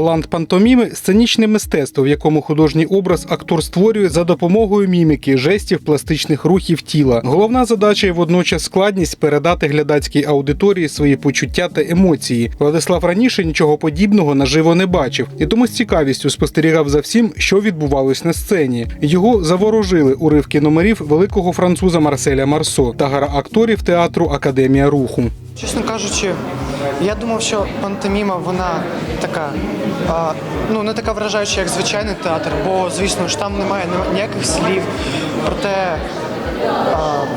талант пантоміми сценічне мистецтво, в якому художній образ актор створює за допомогою міміки, жестів, пластичних рухів тіла. Головна задача і водночас складність передати глядацькій аудиторії свої почуття та емоції. Владислав раніше нічого подібного наживо не бачив, і тому з цікавістю спостерігав за всім, що відбувалось на сцені. Його заворожили уривки номерів великого француза Марселя Марсо та гра акторів театру Академія руху. Чесно кажучи, я думав, що пантоміма вона така, а, ну не така вражаюча, як звичайний театр, бо звісно ж там немає ніяких слів. Проте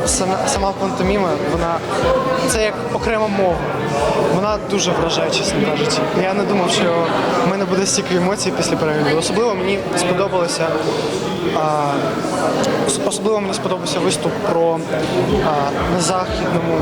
сама, пантоміма, вона це як окрема мова. Вона дуже вражає, чесно кажучи. Я не думав, що в мене буде стільки емоцій після перегляду. Особливо мені сподобалося. А, особливо мені сподобався виступ про а, на західному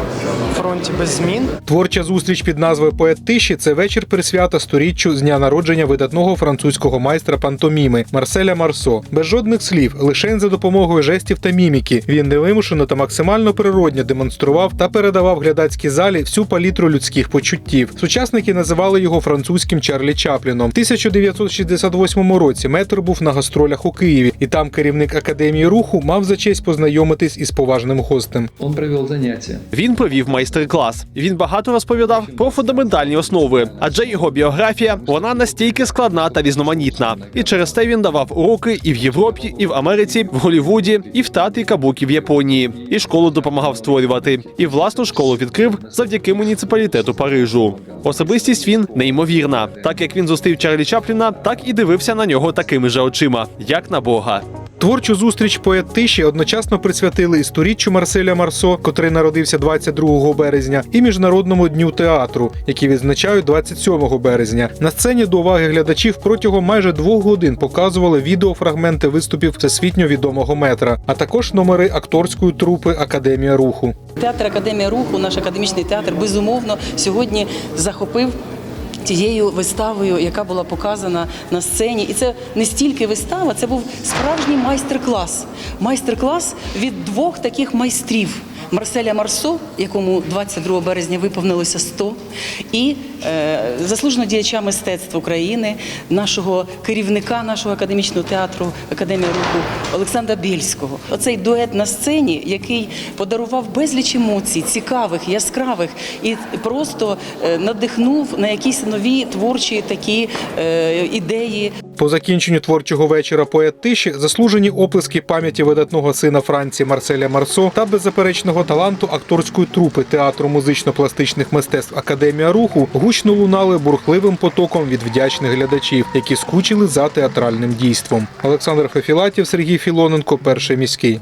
фронті без змін. Творча зустріч під назвою Поет тиші це вечір присвята сторіччю з дня народження видатного французького майстра пантоміми Марселя Марсо. Без жодних слів, лише за допомогою жестів та міміки. Він невимушено та максимально природньо демонстрував та передавав глядацькій залі всю палітру людських почуттів. Сучасники називали його французьким Чарлі Чапліном. В 1968 році метр був на гастролях у Києві, і там керівник академії руху мав за честь познайомитись із поважним гостем. Он провел занятия. Він провів майстер-клас. Він багато розповідав про фундаментальні основи, адже його біографія вона настільки складна та різноманітна. І через те він давав уроки і в Європі, і в Америці, в Голлівуді, і в театрі Кабукі в Японії. І школу допомагав створювати. І власну школу відкрив завдяки муніципалітету Парижу. Особистість він неймовірна. Так як він зустрів Чарлі Чапліна, так і дивився на нього такими же очима, як на Бога. Творчу зустріч поет тиші одночасно присвятили і сторіччю Марселя Марсо, котрий народився 22 березня, і міжнародному дню театру, який відзначають 27 березня. На сцені до уваги глядачів протягом майже двох годин показували відеофрагменти виступів всесвітньо відомого метра, а також номери акторської трупи Академія руху. Театр Академія руху, наш академічний театр, безумовно сьогодні захопив. Тією виставою, яка була показана на сцені, і це не стільки вистава, це був справжній майстер-клас. Майстер-клас від двох таких майстрів: Марселя Марсо, якому 22 березня виповнилося 100, і е, заслуженого діяча мистецтв України, нашого керівника нашого академічного театру Академія руху Олександра Бєльського. Оцей дует на сцені, який подарував безліч емоцій, цікавих, яскравих, і просто е, надихнув на якісь нові творчі такі е, ідеї. По закінченню творчого вечора поет тиші заслужені оплески пам'яті видатного сина Франції Марселя Марсо та беззаперечного таланту акторської трупи театру музично-пластичних мистецтв Академія руху гучно лунали бурхливим потоком від вдячних глядачів, які скучили за театральним дійством. Олександр Фефілатів, Сергій Філоненко, перший міський.